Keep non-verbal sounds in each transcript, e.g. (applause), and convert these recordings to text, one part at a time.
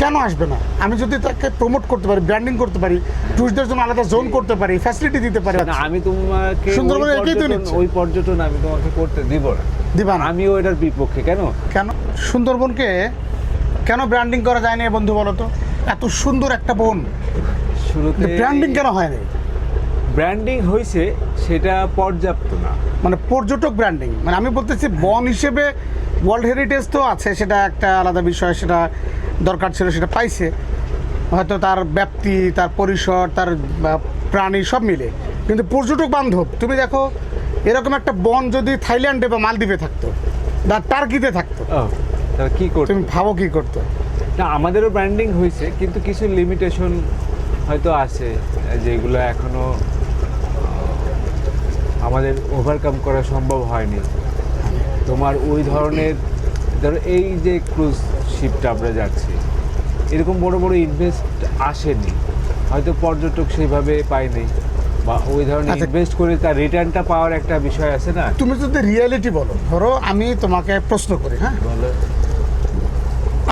কেন আসবে না? আমি যদি তাকে প্রমোট করতে পারি ব্র্যান্ডিং করতে পারি টুরিস্টদের জন্য আলাদা জোন করতে পারি ফ্যাসিলিটি দিতে পারি না আমি তোমাকে সুন্দরবনে একেই তো নিচ্ছে। ওই পর্যটন আমি তোমাকে করতে দিব না। দিবা না। আমিও এটার বিপক্ষে কেন? কেন? সুন্দরবনকে কেন ব্র্যান্ডিং করা যায়নি এ বন্ধু বলো তো? এত সুন্দর একটা বন। শুরুতে ব্র্যান্ডিং কেন হয়নি ব্র্যান্ডিং হয়েছে সেটা পর্যাপ্ত না। মানে পর্যটক ব্র্যান্ডিং মানে আমি বলতেছি বন হিসেবে ওয়ার্ল্ড হেরিটেজ তো আছে সেটা একটা আলাদা বিষয় সেটা দরকার ছিল সেটা পাইছে। হয়তো তার ব্যাপ্তি তার পরিসর তার প্রাণী সব মিলে। কিন্তু পর্যটক বান্ধব তুমি দেখো এরকম একটা বন যদি থাইল্যান্ডে বা মালদ্বীপে থাকতো বা টার্কিতে থাকতো কি করতে? তুমি ভাবো কি করতো? না আমাদেরও ব্র্যান্ডিং হয়েছে কিন্তু কিছু লিমিটেশন হয়তো আছে যেগুলো এখনও আমাদের ওভারকাম করা সম্ভব হয়নি। তোমার ওই ধরনের ধরো এই যে ক্রুজ শিপটা আমরা যাচ্ছি। এরকম বড় বড় ইনভেস্ট আসেনি। হয়তো পর্যটক সেইভাবে পায়নি বা ওই ধরনের আচ্ছা। ইনভেস্ট করে তার রিটার্নটা পাওয়ার একটা বিষয় আছে না? তুমি যদি রিয়েলিটি বলো ধরো আমি তোমাকে প্রশ্ন করি হ্যাঁ? বলো।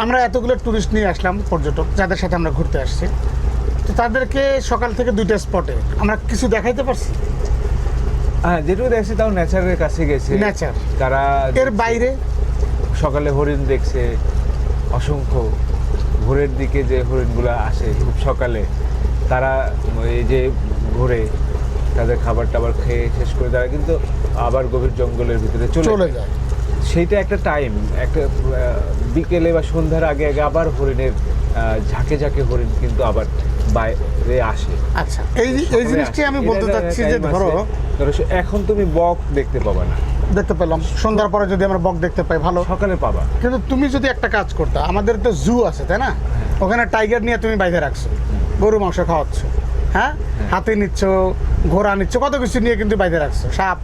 আমরা এতগুলো টুরিস্ট নিয়ে আসলাম পর্যটক যাদের সাথে আমরা ঘুরতে আসছি। তো তাদেরকে সকাল থেকে দুইটা স্পটে আমরা কিছু দেখাইতে পারছি? হ্যাঁ যেটুকু দেখছি তাও নেচারের কাছে গেছে। নেচার তারা এর বাইরে? সকালে হরিণ দেখছে। অসংখ্য ভোরের দিকে যে হরিণগুলো আসে খুব সকালে তারা এই যে ঘুরে তাদের খাবার টাবার খেয়ে শেষ করে তারা কিন্তু আবার গভীর জঙ্গলের ভিতরে চলে যায়। সেইটা একটা টাইম একটা বিকেলে বা সন্ধ্যার আগে আগে আবার হরিণের ঝাঁকে ঝাঁকে হরিণ কিন্তু আবার বাইরে আসে। আচ্ছা। এই এই জিনিসটি আমি বলতে চাচ্ছি যে ধরো ধরো এখন তুমি বক দেখতে পাবা না। দেখতে পেলাম। সন্ধ্যার পরে যদি আমরা বক দেখতে পাই ভালো। সকালে পাবা। কিন্তু তুমি যদি একটা কাজ করতে আমাদের তো জু আছে তাই না? ওখানে টাইগার নিয়ে তুমি বাইরে রাখছো। গরু মাংস খাওয়াচ্ছ। হ্যাঁ? হাতি নিচ্ছ ঘোড়া নিচ্ছ কত কিছু নিয়ে কিন্তু বাইরে রাখছো। সাপ।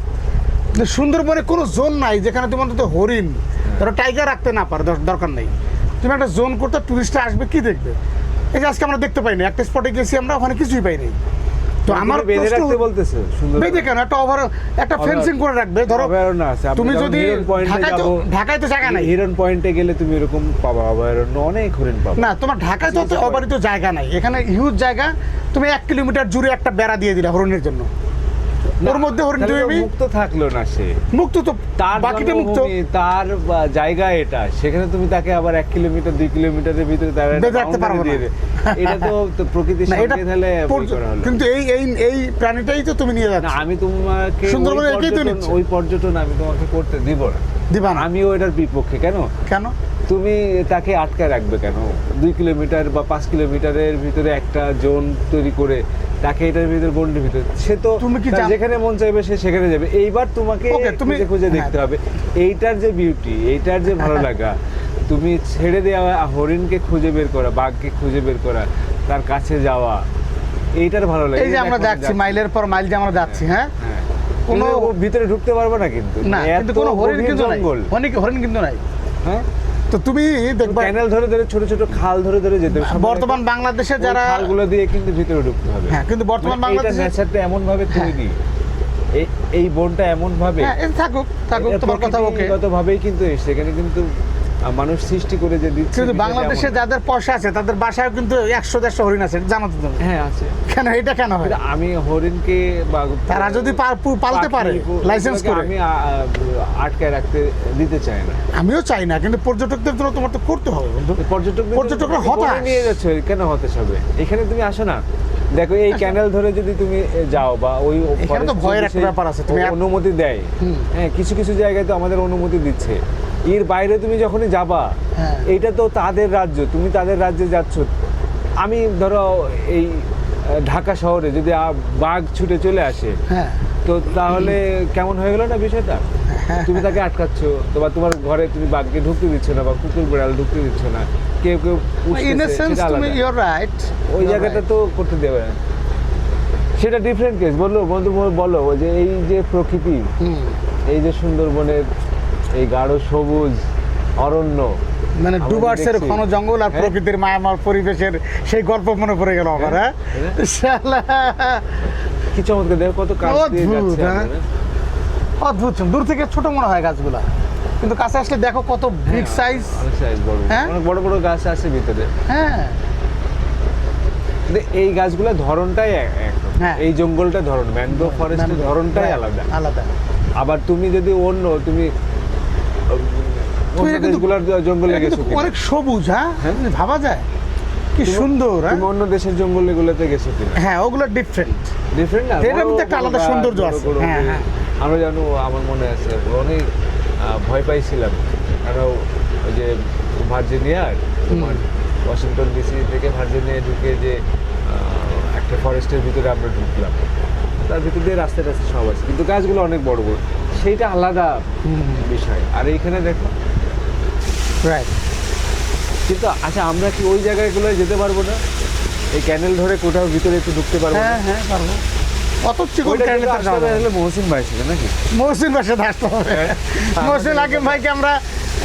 সুন্দরবনে কোনো জোন নাই যেখানে তুমি অন্তত হরিণ। ধরো টাইগার রাখতে না পারো দর- দরকার নেই। তুমি একটা জোন করতে টুরিস্টরা আসবে কি দেখবে? এই যে আজকে আমরা দেখতে পাইনি একটা স্পটে গেছি আমরা ওখানে কিছুই পাইনি। তো আমার বেঁধে রাখতে বলতেছে সুন্দর বেঁধে কেন? একটা ওভার একটা ফেন্সিং করে রাখবে ধরো তুমি যদি ঢাকায় তো ঢাকায় তো জায়গা নাই। হিরন পয়েন্টে গেলে তুমি এরকম পাবা অভয়ারণ্য অনেক হরিণ পাবা। না তোমার ঢাকায় তো অবারিত জায়গা নাই। এখানে হিউজ জায়গা তুমি এক কিলোমিটার জুড়ে একটা বেড়া দিয়ে দিলে হরণের জন্য। ওর মধ্যে মুক্ত থাকল না সে। মুক্ত তো তার বাকিটা মুক্ত। তার জায়গা এটা। সেখানে তুমি তাকে আবার এক কিলোমিটার দুই কিলোমিটারের ভিতরে তার রাখতে পারব। এটা তো প্রকৃতির সঙ্গে তাহলে। কিন্তু এই এই এই প্রাণীটাই তো তুমি নিয়ে যাচ্ছ। আমি তোমাকে সুন্দরবনে তো ওই পর্যটন আমি তোমাকে করতে দিব না। দিবা না। আমিও এটার বিপক্ষে কেন? কেন? তুমি তাকে আটকায় রাখবে কেন? দুই কিলোমিটার বা পাঁচ কিলোমিটারের ভিতরে একটা জোন তৈরি করে তাকে এটার ভিতরে বন্ডির ভিতরে। সে তো তুমি কি যেখানে মন চাইবে সে সেখানে যাবে। এইবার তোমাকে তুমি- খুঁজে খুঁজে হ্যাঁ। দেখতে হবে। এইটার যে বিউটি এইটার যে ভালো লাগা তুমি ছেড়ে দেওয়া হরিণকে খুঁজে বের করা বাঘকে খুঁজে বের করা তার কাছে যাওয়া এইটার ভালো লাগে। এই যে আমরা যাচ্ছি মাইলের পর মাইল যে আমরা যাচ্ছি হ্যাঁ? হ্যাঁ। কোনো- ভিতরে ঢুকতে পারবে না কিন্তু। না কিন্তু কোনো হরিণ কিন্তু নাই। হরিণ কিন্তু নাই। হ্যাঁ? তো তুমি দেখবা ক্যানেল ধরে ধরে ছোট ছোট খাল ধরে ধরে যেতে হবে। বর্তমান বাংলাদেশে যারা খালগুলো দিয়ে কিন্তু ভিতরে ঢুকতে হবে। হ্যাঁ কিন্তু বর্তমান মানে বাংলাদেশে নেচারটা এমন ভাবে তৈরি। এই এই বনটা এমন ভাবে হ্যাঁ থাকুক থাকুক তোমার কথা ওকে। গত ভাবেই কিন্তু এসছে। এখানে কিন্তু মানুষ সৃষ্টি করে যে দিচ্ছে কিন্তু বাংলাদেশে যাদের পয়সা আছে তাদের বাসায় কিন্তু একশো দেড়শো হরিণ আছে জানো তো হ্যাঁ আছে। কেন এটা কেন হয়? আমি হরিণকে বা তারা যদি পালতে পারে লাইসেন্স করে। আমি আ, আ, আটকায় রাখতে দিতে চাই না। আমিও চাই না কিন্তু পর্যটকদের জন্য তোমার তো করতে হবে পর্যটক পর্যটকরা হতাশ। নিয়ে যাচ্ছে কেন হতাশ হবে? এখানে তুমি আসো না। দেখো এই ক্যানেল ধরে যদি তুমি যাও বা ওই এখানে তো ভয়ের একটা ব্যাপার আছে, তুমি অনুমতি দেয়। হ্যাঁ কিছু কিছু জায়গায় তো আমাদের অনুমতি দিচ্ছে। এর বাইরে তুমি যখনই যাবা এটা তো তাদের রাজ্য তুমি তাদের রাজ্যে যাচ্ছ। আমি ধরো এই ঢাকা শহরে যদি বাঘ ছুটে চলে আসে হ্যাঁ। তো তাহলে কেমন হয়ে গেল না বিষয়টা? (laughs) তুমি তাকে আটকাচ্ছ তো বা তোমার ঘরে তুমি বাঘকে ঢুকতে দিচ্ছ না বা কুকুর বিড়াল ঢুকতে দিচ্ছ না। কেউ কেউ ইন এ সেন্স তুমি রাইট ওই জায়গাটা তো করতে দেবে না। সেটা ডিফারেন্ট কেস বলল বন্ধু বলো যে এই যে প্রকৃতি এই যে সুন্দরবনের এই গাঢ় সবুজ অরণ্য মানে ডুবার্সের ঘন জঙ্গল আর হ্যাঁ। প্রকৃতির মায়ামার পরিবেশের সেই গল্প মনে পড়ে গেল আমার হ্যাঁ? হ্যাঁ। শালা, কি চমৎকার দেখো কত কাজ দিয়ে যাচ্ছে হ্যাঁ। অদ্ভুত দূর থেকে ছোট মনে হয় গাছগুলা। কিন্তু কাছে আসলে দেখো কত বিগ সাইজ অনেক সাইজ বড়। হ্যাঁ? অনেক বড় বড় গাছ আছে ভিতরে। হ্যাঁ। এই গাছগুলোর ধরনটাই হ্যাঁ। এই জঙ্গলটা ধরন ম্যানগ্রোভ ফরেস্টের ধরনটাই আলাদা। আলাদা। আবার তুমি যদি অন্য তুমি জঙ্গলে গেছো অনেক সবুজ হ্যাঁ? হ্যাঁ। ভাবা যায়? কি সুন্দর হ্যাঁ? তুমি অন্য দেশের জঙ্গল জঙ্গলগুলোতে গেছো কিনা? হ্যাঁ ওগুলো ডিফারেন্ট ডিফারেন্ট না এটার মধ্যে একটা আলাদা সৌন্দর্য আছে। হ্যাঁ, হ্যাঁ। আমরা জানো আমার মনে আছে অনেক ভয় পাইছিলাম। কারণ ওই যে ভার্জিনিয়ার তোমার ওয়াশিংটন ডিসি থেকে ভার্জিনিয়া ঢুকে যে একটা ফরেস্টের ভিতরে আমরা ঢুকলাম। তার ভিতর দিয়ে রাস্তা রাস্তা সব আছে। কিন্তু গাছগুলো অনেক বড় বড়। সেইটা আলাদা বিষয়। আর এইখানে দেখো। রাইট কিন্তু আচ্ছা আমরা কি ওই জায়গাগুলো যেতে পারব না? এই ক্যানেল ধরে কোথাও ভিতরে একটু ঢুকতে পারব হ্যাঁ হ্যাঁ পারব। অত চিকন হবে হলে মহসিন ভাই ছিল নাকি? মহসিন বাসে আসতে হবে মহসিন হাকিম ভাইকে আমরা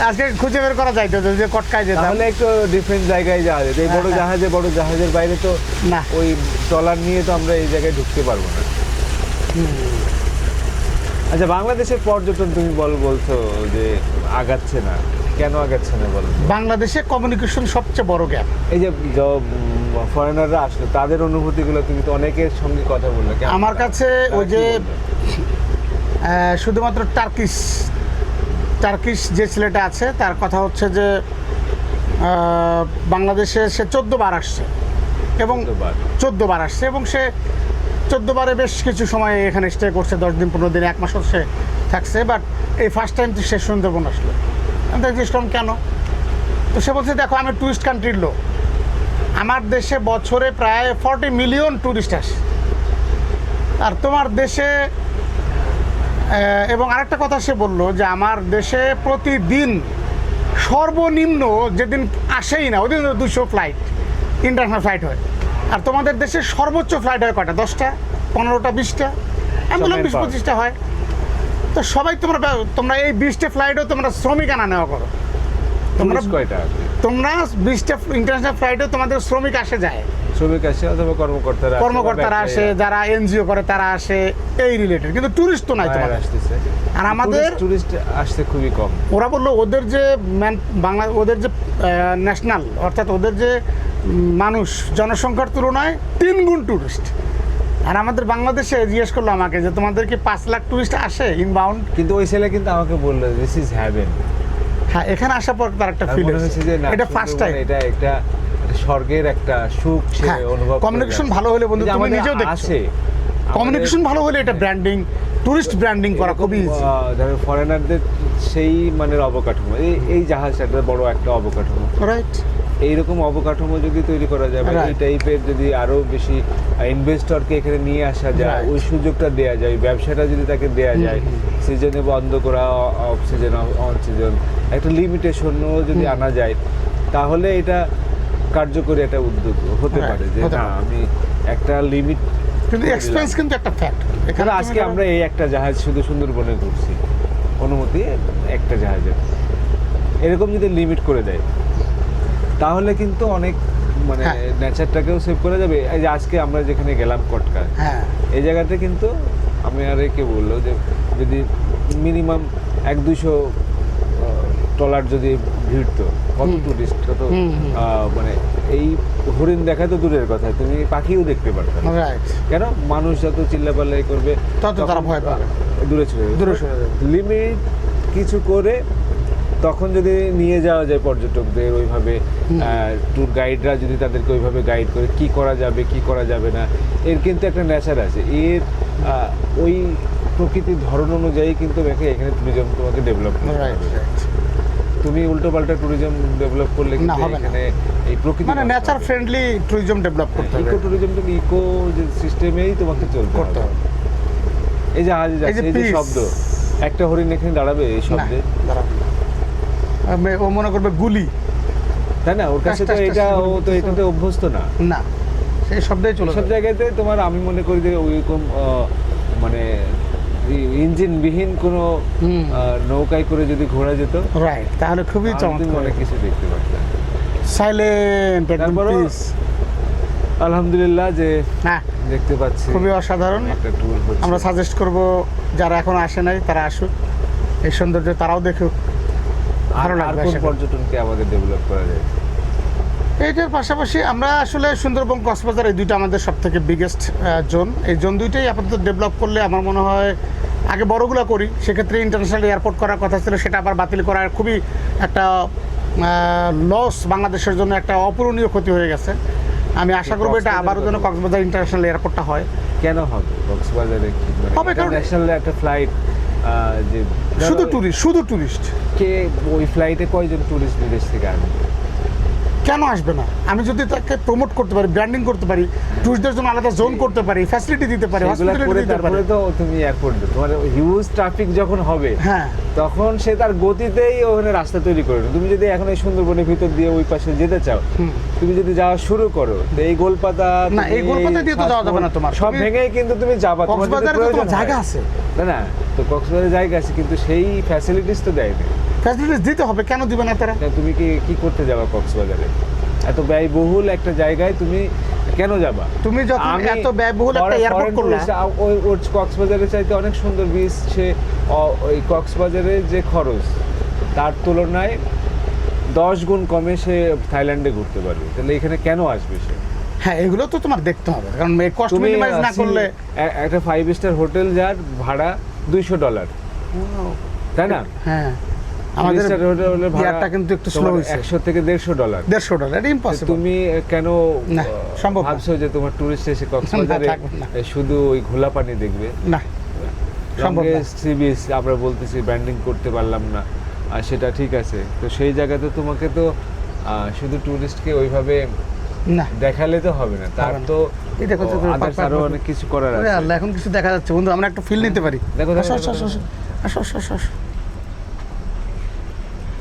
আজকে খুঁজে বের করা যাইতো যে কটকায় যেতাম। তাহলে একটু ডিফারেন্ট জায়গায় যাওয়া যেত। এই বড় হ্যাঁ, হ্যাঁ। জাহাজে বড় জাহাজের বাইরে তো না। ওই ট্রলার নিয়ে তো আমরা এই জায়গায় ঢুকতে পারব না। আচ্ছা বাংলাদেশের পর্যটন তুমি বল বলছো যে আগাচ্ছে না। কেন আগাচ্ছে না বলো? বাংলাদেশে কমিউনিকেশন সবচেয়ে বড় গ্যাপ এই যে ফরেনাররা আসলো তাদের অনুভূতিগুলো তুমি তো অনেকের সঙ্গে কথা বললে। আমার কাছে ওই যে শুধুমাত্র টার্কিশ টার্কিশ যে ছেলেটা আছে তার কথা হচ্ছে যে বাংলাদেশে সে চোদ্দ বার আসছে এবং চোদ্দবার। চোদ্দ বার আসছে এবং সে চোদ্দ বারে বেশ কিছু সময় এখানে স্টে করছে দশ দিন পনেরো দিন এক মাস সে থাকছে বাট এই ফার্স্ট টাইম সে সুন্দরবন আসলো। আমি তাকে জিজ্ঞেস করলাম কেন? তো সে বলছে দেখো আমি টুরিস্ট কান্ট্রির লোক। আমার দেশে বছরে প্রায় ফর্টি মিলিয়ন ট্যুরিস্ট আসে। আর তোমার দেশে এবং আরেকটা কথা সে বলল যে আমার দেশে প্রতিদিন সর্বনিম্ন যেদিন আসেই না ওদিন দুশো ফ্লাইট ইন্টারন্যাশনাল ফ্লাইট হয়। আর তোমাদের দেশে সর্বোচ্চ ফ্লাইট হয় কটা দশটা পনেরোটা বিশটা? আমি বললাম বিশ পঁচিশটা হয়। তো সবাই তোমরা তোমরা এই বিশটা ফ্লাইটও তোমরা শ্রমিক আনা নেওয়া করো। তোমরা কয়টা তোমরা বিশটা ইন্টারন্যাশনাল ফ্লাইটে তোমাদের শ্রমিক আসে যায়। শ্রমিক আসে অথবা কর্মকর্তারা কর্মকর্তারা আসে যারা এনজিও করে তারা আসে এই রিলেটেড কিন্তু টুরিস্ট তো নাই তোমাদের। আসতেছে। আর আমাদের টুরিস্ট আসতে খুবই কম। ওরা বলল ওদের যে ম্যান বাংলা ওদের যে ন্যাশনাল অর্থাৎ ওদের যে মানুষ জনসংখ্যার তুলনায় তিন গুণ টুরিস্ট আর আমাদের বাংলাদেশে জিজ্ঞেস করল আমাকে যে তোমাদের কি পাঁচ লাখ টুরিস্ট আসে ইনবাউন্ড কিন্তু ওই ছেলে কিন্তু আমাকে বলল দিস ইজ হ্যাভেন হ্যাঁ এখানে আসার পর তার একটা ফিল হয়েছে যে না এটা ফার্স্ট টাইম এটা একটা স্বর্গের একটা সুখ সে হ্যাঁ, অনুভব কমিউনিকেশন ভালো হলে বন্ধু, তুমি নিজেও দেখছ। কমিউনিকেশন ভালো হলে এটা ব্র্যান্ডিং টুরিস্ট ব্র্যান্ডিং করা খুবই ইজি ধরো ফরেনারদের সেই মানের অবকাঠামো এই এই জাহাজটা একটা বড় একটা অবকাঠামো। রাইট এইরকম অবকাঠামো যদি তৈরি করা যায় বা এই টাইপের যদি আরও বেশি ইনভেস্টরকে এখানে নিয়ে আসা যায় ওই সুযোগটা দেওয়া যায় ব্যবসাটা যদি তাকে দেওয়া যায় সিজনে বন্ধ করা অফ সিজন অন সিজন একটা লিমিটেশনও যদি আনা যায় তাহলে এটা কার্যকরী একটা উদ্যোগ হতে পারে যে না আমি একটা লিমিট কিন্তু এক্সপেন্স কিন্তু একটা ফ্যাক্ট এখানে আজকে আমরা এই একটা জাহাজ শুধু সুন্দরবনে ঘুরছি। অনুমতি একটা জাহাজের। এরকম যদি লিমিট করে দেয় তাহলে কিন্তু অনেক মানে হ্যাঁ। নেচারটাকেও সেভ করা যাবে এই যে আজকে আমরা যেখানে গেলাম কটকা হ্যাঁ এই জায়গাতে কিন্তু আমি আর কে বলল যে যদি মিনিমাম এক দুশো ট্রলার যদি ভিড়তো কত টুরিস্ট কত মানে এই হরিণ দেখা তো দূরের কথা তুমি পাখিও দেখতে। রাইট কেন মানুষ যত চিল্লা চিল্লাপাল্লাই করবে তত তারা ভয় পাবে। দূরে চলে দূরে যাবে। লিমিট কিছু করে তখন যদি নিয়ে যাওয়া যায় পর্যটকদের ওইভাবে ট্যুর গাইডরা যদি তাদেরকে ওইভাবে গাইড করে কি করা যাবে কি করা যাবে না এর কিন্তু একটা নেচার আছে। এর ওই প্রকৃতির ধরন অনুযায়ী কিন্তু দেখে এখানে ট্যুরিজম তোমাকে ডেভেলপ করতে তুমি উল্টো পাল্টা ট্যুরিজম ডেভেলপ করলে না, কিন্তু এখানে এই প্রকৃতি মানে নেচার ফ্রেন্ডলি ট্যুরিজম ডেভেলপ করতে হবে। ইকো ট্যুরিজম তুমি ইকো যে সিস্টেমেই তোমাকে চলতে করতে হবে। এই যে আজ এই যে যাচ্ছে এই যে শব্দ একটা হরিণ এখানে দাঁড়াবে এই শব্দে? দাঁড়াও। আমি- ও মনে করবে গুলি। তাই না? ওর কাছে তো এটা ও তো বলতেছে। এটাতে অভ্যস্ত না। না সেই শব্দেই চলে সব। জায়গাতে তোমার আমি মনে করি যে ওইরকম মানে ইঞ্জিনবিহীন কোনো নৌকায় করে যদি ঘোরা যেত রাইট তাহলে খুবই চমৎকার। অনেক কিছু দেখতে পারতাম সাইলেন্ট একদম পিস আলহামদুলিল্লাহ যে হ্যাঁ দেখতে পাচ্ছি খুবই অসাধারণ। একটা ট্যুর আমরা সাজেস্ট করব যারা এখন আসে নাই তারা আসুক। এই সৌন্দর্য তারাও দেখুক। ভালো লাগবে কোন পর্যটনকে আমাদের ডেভেলপ করা যায়? এইটার পাশাপাশি আমরা আসলে সুন্দরবন কক্সবাজার এই দুইটা আমাদের সব থেকে বিগেস্ট জোন এই জোন দুইটাই আপাতত ডেভেলপ করলে আমার মনে হয় আগে বড়গুলো করি সেক্ষেত্রে ইন্টারন্যাশনাল এয়ারপোর্ট করার কথা ছিল সেটা আবার বাতিল করার খুবই একটা লস বাংলাদেশের জন্য একটা অপূরণীয় ক্ষতি হয়ে গেছে। আমি আশা করব এটা আবারও যেন কক্সবাজার ইন্টারন্যাশনাল এয়ারপোর্টটা হয়। কেন হবে? কক্সবাজারে হবে কারণ- ন্যাশনাল একটা ফ্লাইট যে শুধু টুরিস্ট শুধু টুরিস্ট কে ওই ফ্লাইটে কয়জন টুরিস্ট বিদেশ থেকে আসবে কেন আসবে না? আমি যদি তাকে প্রমোট করতে পারি ব্র্যান্ডিং করতে পারি ট্যুরিস্টদের জন্য আলাদা জোন করতে পারি ফ্যাসিলিটি দিতে পারি তারপরে তো তুমি এয়ারপোর্ট তোমার হিউজ ট্রাফিক যখন হবে হ্যাঁ। তখন সে তার গতিতেই ওখানে রাস্তা তৈরি করে তুমি যদি এখন এই সুন্দরবনের ভিতর দিয়ে ওই পাশে যেতে চাও তুমি যদি যাওয়া শুরু করো তো এই গোলপাতা না, এই গোলপাতা দিয়ে তো যাওয়া যাবে না তোমার। সব ভেঙেই কিন্তু তুমি যাবা। তোমার জায়গা আছে। না না তো কক্সবাজারে জায়গা আছে কিন্তু সেই ফ্যাসিলিটিস তো দেয় না ফ্যাসিলিটিস দিতে হবে কেন দিবে না তারা? তুমি কি কি করতে যাবা কক্সবাজারে? এত ব্যয়বহুল একটা জায়গায় তুমি কেন যাবা? তুমি যখন এত ব্যয়বহুল একটা এয়ারপোর্ট করলা ওই ওর কক্সবাজারের চাইতে অনেক সুন্দর বীজ সে ওই কক্সবাজারের যে খরচ তার তুলনায় দশ গুণ কমে সে থাইল্যান্ডে ঘুরতে পারবে। তাহলে এখানে কেন আসবে সে? হ্যাঁ এগুলো তো তোমার দেখতে হবে। কারণ কস্ট তুমি মিনিমাইজ না করলে একটা ফাইভ স্টার হোটেল যার ভাড়া দুইশো ডলার তাই না? হ্যাঁ। আমাদের Five star hotel এর ভাড়া ইয়ারটা কিন্তু একটু স্লো হয়েছে। একশো থেকে দেড়শো ডলার দেড়শো ডলার এটা ইম্পসিবল তুমি কেন না, সম্ভব ভাবছ যে তোমার টুরিস্ট এসে কক্সবাজারে শুধু ওই ঘোলা পানি দেখবে? না সম্ভব না। সি বিচ আমরা বলতেছি ব্র্যান্ডিং করতে পারলাম না। আর সেটা ঠিক আছে। তো সেই জায়গাতে তোমাকে তো শুধু টুরিস্টকে ওইভাবে না। দেখালে তো হবে না। তার তো পাক- আরও অনেক কিছু করার আছে। আল্লাহ এখন কিছু দেখা যাচ্ছে। বন্ধু আমরা একটু ফিল নিতে পারি। দেখো, আসো, আসো, আসো, আসো, আসো।